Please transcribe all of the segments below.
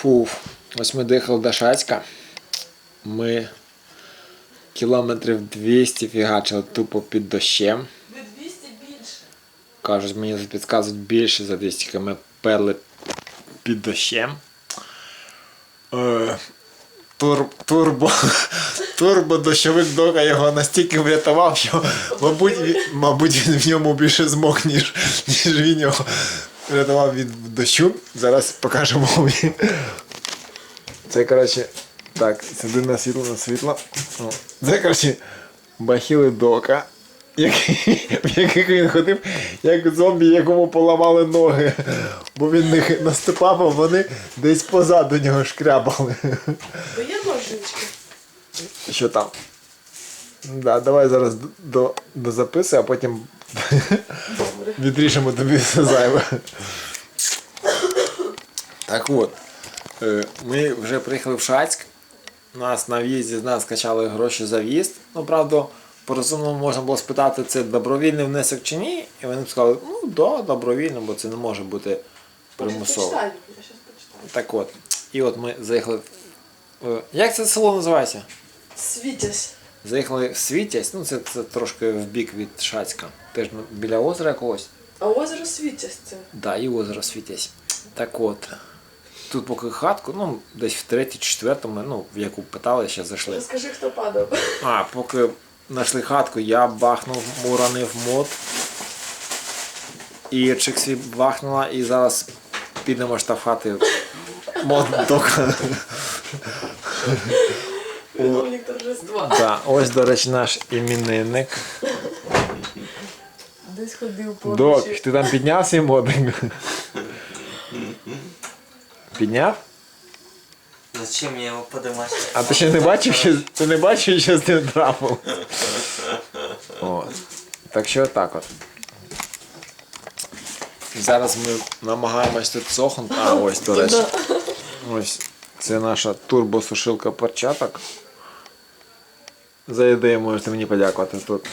Фу, ось ми доїхали до Шацька. Ми кілометрів 200 фігачили тупо під дощем. Ви 200 більше. Кажуть, мені підказують більше за 200 км перли під дощем. Е, тур, турбо, турбо дощовик дока його настільки врятував, що, мабуть, мабуть, він в ньому більше змог, ніж, ніж він його врятував від дощу. Зараз покажемо вам. Це, коротше, так, сюди на світло, на світло. Це, коротше, бахіли дока, який, в яких він ходив, як зомбі, якому поламали ноги. Бо він них наступав, а вони десь позаду нього шкрябали. Бо є ножнички. Що там? Да, давай зараз до, до, до записи, а потім Добре. відріжемо тобі все зайве. Так от, е, ми вже приїхали в Шацьк. Нас на в'їзді з нас скачали гроші за в'їзд. Ну, правда, по розумному можна було спитати, це добровільний внесок чи ні. І вони б сказали, ну да, добровільно, бо це не може бути примусово. Почитаю, я почитаю. Так от. І от ми заїхали. е, Як це село називається? Світязь. Заїхали в Світязь, ну це, це трошки в бік від Шацька. Теж біля озера якогось. А озеро Світязь це. Да, і озеро Світязь. Так от. Тут поки хатку, ну, десь в третій, четвертому, ну, в яку питали, ще зайшли. Розкажи, хто падав. А, поки знайшли хатку, я бахнув, уронив мод. І Чиксі бахнула, і зараз підемо штовхати мод дока. Виновник торжества. Да, ось, до речі, наш іменинник. Десь ходив по Док, ти там підняв свій модинг? Підняв? Зачем мне его поднимать? А ти ще не бачив, що ти не бачив, що з ним трапилось? От. Так що так от. Зараз ми намагаємось тут сохнути. А, ось, до речі. Ось. Це наша турбосушилка перчаток. За ідею можете мені подякувати. Тут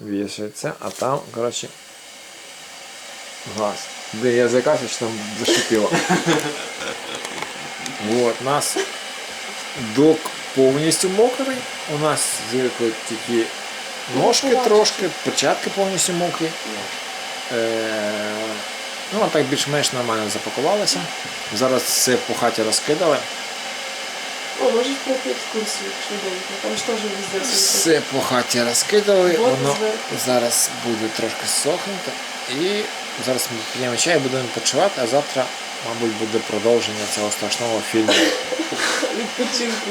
вішається, а там, коротше, газ. Де я закачу, що там зашипіло. Вот, нас док повністю мокрий. У нас звикли тільки ножки трошки, перчатки повністю мокрі. Е, ну, а так більш-менш нормально запакувалися. Зараз все по хаті розкидали. О, можеш пройти екскурсію швиденько. Там ж теж везде. Все по хаті розкидали, Воду воно зверху. зараз буде трошки сохнути. І зараз ми п'ємо чай, будемо відпочивати, а завтра, мабуть, буде продовження цього страшного фільму. Відпочинку.